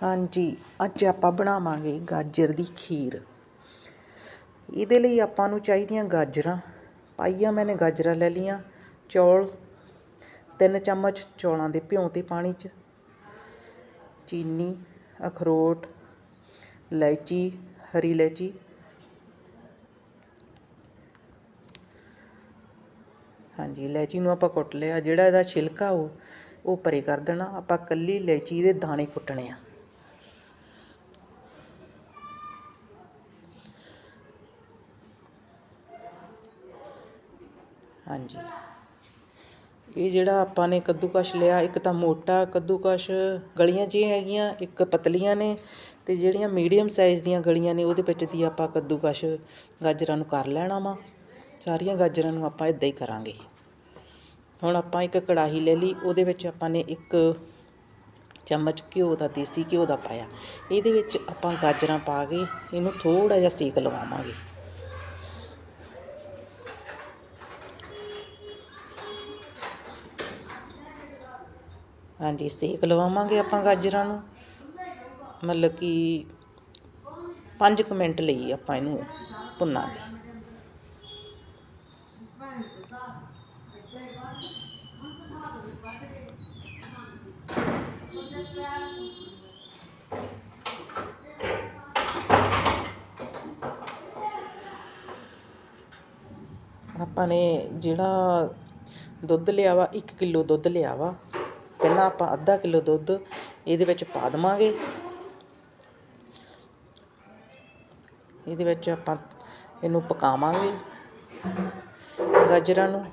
ਹਾਂਜੀ, ਅੱਜ ਆਪਾਂ ਬਣਾਵਾਂਗੇ ਗਾਜਰ ਦੀ ਖੀਰ। ਇਹਦੇ ਲਈ ਆਪਾਂ ਨੂੰ ਚਾਹੀਦੀਆਂ ਗਾਜਰਾਂ। ਪਾਈਆਂ ਮੈਨੇ ਗਾਜਰਾਂ ਲੈ ਲੀਆਂ ਚੌਲ, ਤਿੰਨ ਚਮਚ ਚੌਲਾਂ ਦੇ ਭਿਉਂ ਤੇ ਪਾਣੀ 'ਚ, ਚੀਨੀ, ਅਖਰੋਟ, ਇਲਾਇਚੀ, ਹਰੀ ਇਲਾਇਚੀ, ਹਾਂਜੀ, ਇਲਾਇਚੀ ਨੂੰ ਆਪਾਂ ਕੁੱਟ ਲਿਆ। ਜਿਹੜਾ ਇਹਦਾ ਛਿਲਕਾ ਉਹ ਉਹ ਪਰੇ ਕਰ ਦੇਣਾ। ਆਪਾਂ ਕੱਲੀ ਇਲਾਇਚੀ ਦੇ ਦਾਣੇ ਕੁੱਟਣੇ ਆ। ਹਾਂਜੀ। ਇਹ ਜਿਹੜਾ ਆਪਾਂ ਨੇ ਕੱਦੂਕਸ਼ ਲਿਆ, ਇੱਕ ਤਾਂ ਮੋਟਾ ਕੱਦੂਕਸ਼, ਗਲੀਆਂ 'ਚ ਹੈਗੀਆਂ, ਇੱਕ ਪਤਲੀਆਂ ਨੇ ਅਤੇ ਜਿਹੜੀਆਂ ਮੀਡੀਅਮ ਸਾਈਜ਼ ਦੀਆਂ ਗਲੀਆਂ ਨੇ, ਉਹਦੇ ਵਿੱਚ ਦੀ ਆਪਾਂ ਕੱਦੂਕਸ਼ ਗਾਜਰਾਂ ਨੂੰ ਕਰ ਲੈਣਾ ਵਾ। ਸਾਰੀਆਂ ਗਾਜਰਾਂ ਨੂੰ ਆਪਾਂ ਇਦਾਂ ਹੀ ਕਰਾਂਗੇ। ਹੁਣ ਆਪਾਂ ਇੱਕ ਕੜਾਹੀ ਲੈ ਲਈ, ਉਹਦੇ ਵਿੱਚ ਆਪਾਂ ਨੇ ਇੱਕ ਚਮਚ ਘਿਓ ਦਾ, ਦੇਸੀ ਘਿਓ ਦਾ ਪਾਇਆ। ਇਹਦੇ ਵਿੱਚ ਆਪਾਂ ਗਾਜਰਾਂ ਪਾ ਕੇ, ਇਹਨੂੰ ਥੋੜਾ ਜਿਹਾ ਸੇਕ ਲਵਾਵਾਂਗੇ। ਹਾਂਜੀ, ਸੇਕ ਲਵਾਵਾਂਗੇ ਆਪਾਂ ਗਾਜਰਾਂ ਨੂੰ। ਮਤਲਬ ਕਿ 5 ਕੁ ਮਿੰਟ ਲਈ ਆਪਾਂ ਇਹਨੂੰ ਭੁੰਨਾਂਗੇ। ਆਪਾਂ ਨੇ ਜਿਹੜਾ ਦੁੱਧ ਲਿਆ ਵਾ 1 ਕਿਲੋ ਦੁੱਧ ਲਿਆ ਵਾ। ਪਹਿਲਾਂ ਆਪਾਂ ਅੱਧਾ ਕਿਲੋ ਦੁੱਧ ਇਹਦੇ ਵਿੱਚ ਪਾ ਦਵਾਂਗੇ। ਇਹਦੇ ਵਿੱਚ ਆਪਾਂ ਇਹਨੂੰ ਪਕਾਵਾਂਗੇ ਗਾਜਰਾਂ ਨੂੰ।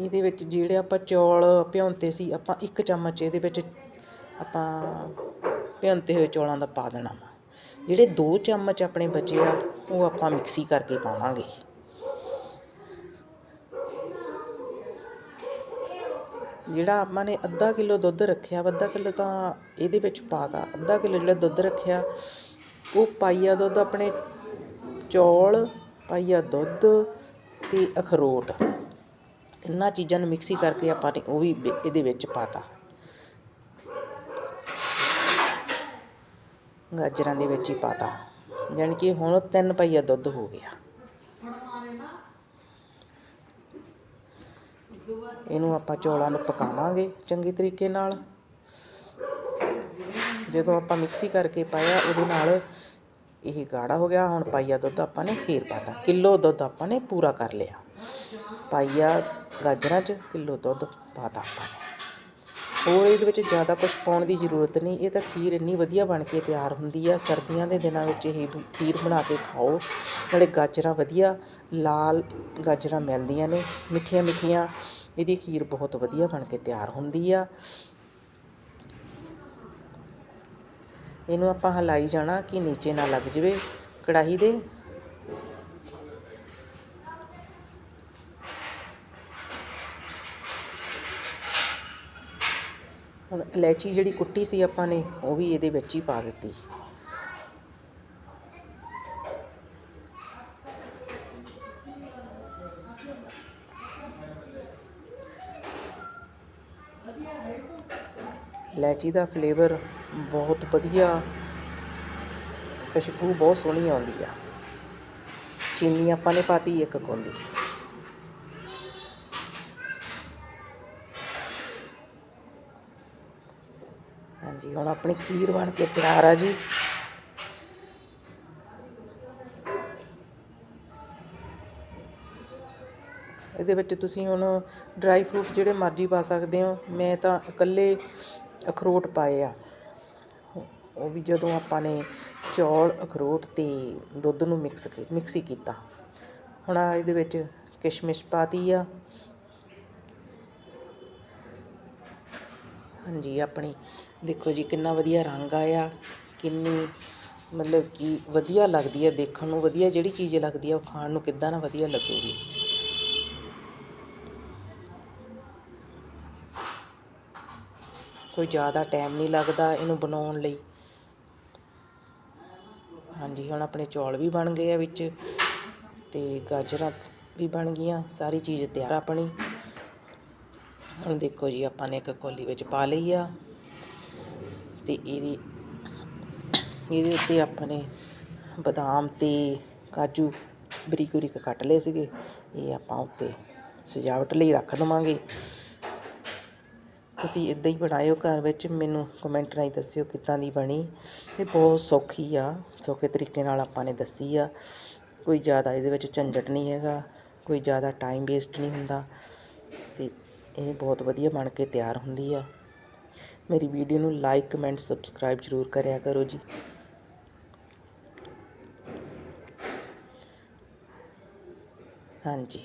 ਇਹਦੇ ਵਿੱਚ ਜਿਹੜੇ ਆਪਾਂ ਚੌਲ ਭਿਉਂਤੇ ਸੀ, ਆਪਾਂ ਇੱਕ ਚਮਚ ਇਹਦੇ ਵਿੱਚ ਆਪਾਂ ਭਿਉਂਤੇ ਹੋਏ ਚੌਲਾਂ ਦਾ ਪਾ ਦੇਣਾ ਵਾ। ਜਿਹੜੇ ਦੋ ਚਮਚ ਆਪਣੇ ਬਚੇ ਆ, ਉਹ ਆਪਾਂ ਮਿਕਸੀ ਕਰਕੇ ਪਾਵਾਂਗੇ। ਜਿਹੜਾ ਆਪਾਂ ਨੇ ਅੱਧਾ ਕਿਲੋ ਦੁੱਧ ਰੱਖਿਆ ਅੱਧਾ ਕਿਲੋ ਤਾਂ ਇਹਦੇ ਵਿੱਚ ਪਾਤਾ। ਅੱਧਾ ਕਿਲੋ ਜਿਹੜਾ ਦੁੱਧ ਰੱਖਿਆ, ਉਹ ਪਾਈਆ ਦੁੱਧ ਆਪਣੇ ਚੌਲ, ਪਾਈਆ ਦੁੱਧ ਤੇ ਅਖਰੋਟ। ਤਿੰਨਾਂ ਚੀਜ਼ਾਂ ਨੂੰ ਮਿਕਸੀ ਕਰਕੇ ਆਪਾਂ ਨੇ ਉਹ ਵੀ ਇਹਦੇ ਵਿੱਚ ਪਾਤਾ। ਗਾਜਰਾਂ ਦੇ ਵਿੱਚ ਹੀ ਪਾਤਾ। ਯਾਨੀ ਕਿ ਹੁਣ ਤਿੰਨ ਪਈਆ ਦੁੱਧ ਹੋ ਗਿਆ। ਇਹਨੂੰ ਆਪਾਂ ਚੌਲਾਂ ਨੂੰ ਪਕਾਵਾਂਗੇ ਚੰਗੇ ਤਰੀਕੇ ਨਾਲ। ਜਦੋਂ ਆਪਾਂ ਮਿਕਸੀ ਕਰਕੇ ਪਾਇਆ, ਉਹਦੇ ਨਾਲ ਇਹ ਗਾੜਾ ਹੋ ਗਿਆ। ਹੁਣ ਪਾਈਆ ਦੁੱਧ ਆਪਾਂ ਨੇ ਫੇਰ ਪਾਤਾ। ਕਿਲੋ ਦੁੱਧ ਆਪਾਂ ਨੇ ਪੂਰਾ ਕਰ ਲਿਆ। ਪਾਈਆ ਗਾਜਰਾਂ 'ਚ ਕਿਲੋ ਦੁੱਧ ਪਾਤਾ ਆਪਾਂ ਨੇ। ਹੋਰ ਇਹਦੇ ਵਿੱਚ ਜ਼ਿਆਦਾ ਕੁਝ ਪਾਉਣ ਦੀ ਜ਼ਰੂਰਤ ਨਹੀਂ। ਇਹ ਤਾਂ ਖੀਰ ਇੰਨੀ ਵਧੀਆ ਬਣ ਕੇ ਤਿਆਰ ਹੁੰਦੀ ਆ। ਸਰਦੀਆਂ ਦੇ ਦਿਨਾਂ ਵਿੱਚ ਇਹ ਖੀਰ ਬਣਾ ਕੇ ਖਾਓ। ਨਾਲੇ ਗਾਜਰਾਂ ਵਧੀਆ, ਲਾਲ ਗਾਜਰਾਂ ਮਿਲਦੀਆਂ ਨੇ, ਮਿੱਠੀਆਂ ਮਿੱਠੀਆਂ। ਇਹਦੀ ਖੀਰ ਬਹੁਤ ਵਧੀਆ ਬਣ ਕੇ ਤਿਆਰ ਹੁੰਦੀ ਆ। ਇਹਨੂੰ ਆਪਾਂ ਹਲਾਈ ਜਾਣਾ ਕਿ ਨੀਚੇ ਨਾ ਲੱਗ ਜਵੇ ਕੜਾਹੀ ਦੇ। ਹੁਣ ਇਲਾਇਚੀ ਜਿਹੜੀ ਕੁੱਟੀ ਸੀ ਆਪਾਂ ਨੇ, ਉਹ ਵੀ ਇਹਦੇ ਵਿੱਚ ਹੀ ਪਾ ਦਿੱਤੀ। ਇਲਾਇਚੀ ਦਾ ਫਲੇਵਰ ਬਹੁਤ ਵਧੀਆ। ਖੁਸ਼ਬੂ ਬਹੁਤ ਸੋਹਣੀ ਆਉਂਦੀ ਆ। ਚੀਨੀ ਆਪਾਂ ਨੇ ਪਾਤੀ ਇੱਕ ਕੌਲੀ ਹਾਂਜੀ, ਹੁਣ ਆਪਣੀ ਖੀਰ ਬਣ ਕੇ ਤਿਆਰ ਆ ਜੀ। ਇਹਦੇ ਵਿੱਚ ਤੁਸੀਂ ਹੁਣ ਡਰਾਈ ਫਰੂਟ ਜਿਹੜੇ ਮਰਜ਼ੀ ਪਾ ਸਕਦੇ ਹੋ। ਮੈਂ ਤਾਂ ਇਕੱਲੇ ਅਖਰੋਟ ਪਾਏ ਆ। ਉਹ ਵੀ ਜਦੋਂ ਆਪਾਂ ਨੇ ਚੌਲ, ਅਖਰੋਟ ਤੇ ਦੁੱਧ ਨੂੰ ਮਿਕਸ ਮਿਕਸੀ ਕੀਤਾ। ਹੁਣ ਇਹਦੇ ਵਿੱਚ ਕਿਸ਼ਮਿਸ਼ ਪਾਤੀ ਆ। ਹਾਂਜੀ, ਆਪਣੀ ਦੇਖੋ ਜੀ, ਕਿੰਨਾ ਵਧੀਆ ਰੰਗ ਆਇਆ, ਕਿੰਨੀ ਮਤਲਬ ਕਿ ਵਧੀਆ ਲੱਗਦੀ ਹੈ ਦੇਖਣ ਨੂੰ, ਵਧੀਆ ਜਿਹੜੀ ਚੀਜ਼ ਲੱਗਦੀ ਹੈ ਉਹ ਖਾਣ ਨੂੰ ਕਿੱਦਾਂ ਨਾ ਵਧੀਆ ਲੱਗੂਗੀ। ਕੋਈ ਜ਼ਿਆਦਾ ਟਾਈਮ ਨਹੀਂ ਲੱਗਦਾ ਇਹਨੂੰ ਬਣਾਉਣ ਲਈ। ਹਾਂਜੀ, ਹੁਣ ਆਪਣੇ ਚੌਲ ਵੀ ਬਣ ਗਏ ਆ ਵਿੱਚ ਤੇ ਗਾਜਰਾਂ ਵੀ ਬਣ ਗਈਆਂ, ਸਾਰੀ ਚੀਜ਼ ਤਿਆਰ ਆਪਣੀ। ਹੁਣ ਦੇਖੋ ਜੀ, ਆਪਾਂ ਨੇ ਇੱਕ ਕੋਲੀ ਵਿੱਚ ਪਾ ਲਈ ਆ ਤੇ ਇਹਦੀ, ਇਹਦੇ ਉੱਤੇ ਆਪਾਂ ਨੇ ਬਦਾਮ ਤੇ ਕਾਜੂ ਬਰੀਕ ਬਰੀਕ ਕੱਟ ਲਏ ਸੀਗੇ। ਇਹ ਆਪਾਂ ਉੱਤੇ ਸਜਾਵਟ ਲਈ ਰੱਖ ਦਵਾਂਗੇ। ਤੁਸੀਂ ਇਦਾਂ ਹੀ ਬਣਾਇਓ ਘਰ ਵਿੱਚ, ਮੈਨੂੰ ਕਮੈਂਟ ਰਾਹੀਂ ਦੱਸਿਓ ਕਿੱਦਾਂ ਦੀ ਬਣੀ। ਇਹ ਬਹੁਤ ਸੌਖੀ ਆ, ਸੌਖੇ ਤਰੀਕੇ ਨਾਲ ਆਪਾਂ ਨੇ ਦੱਸੀ ਆ। ਕੋਈ ਜ਼ਿਆਦਾ ਇਹਦੇ ਵਿੱਚ ਝੰਜਟ ਨਹੀਂ ਹੈਗਾ, ਕੋਈ ਜ਼ਿਆਦਾ ਟਾਈਮ ਵੇਸਟ ਨਹੀਂ ਹੁੰਦਾ। ਤੇ ਇਹ ਬਹੁਤ ਵਧੀਆ ਬਣ ਕੇ ਤਿਆਰ ਹੁੰਦੀ ਆ। ਮੇਰੀ ਵੀਡੀਓ ਨੂੰ ਲਾਈਕ ਕਮੈਂਟ ਸਬਸਕ੍ਰਾਈਬ ਜ਼ਰੂਰ ਕਰਿਆ ਕਰੋ ਜੀ। ਹਾਂਜੀ।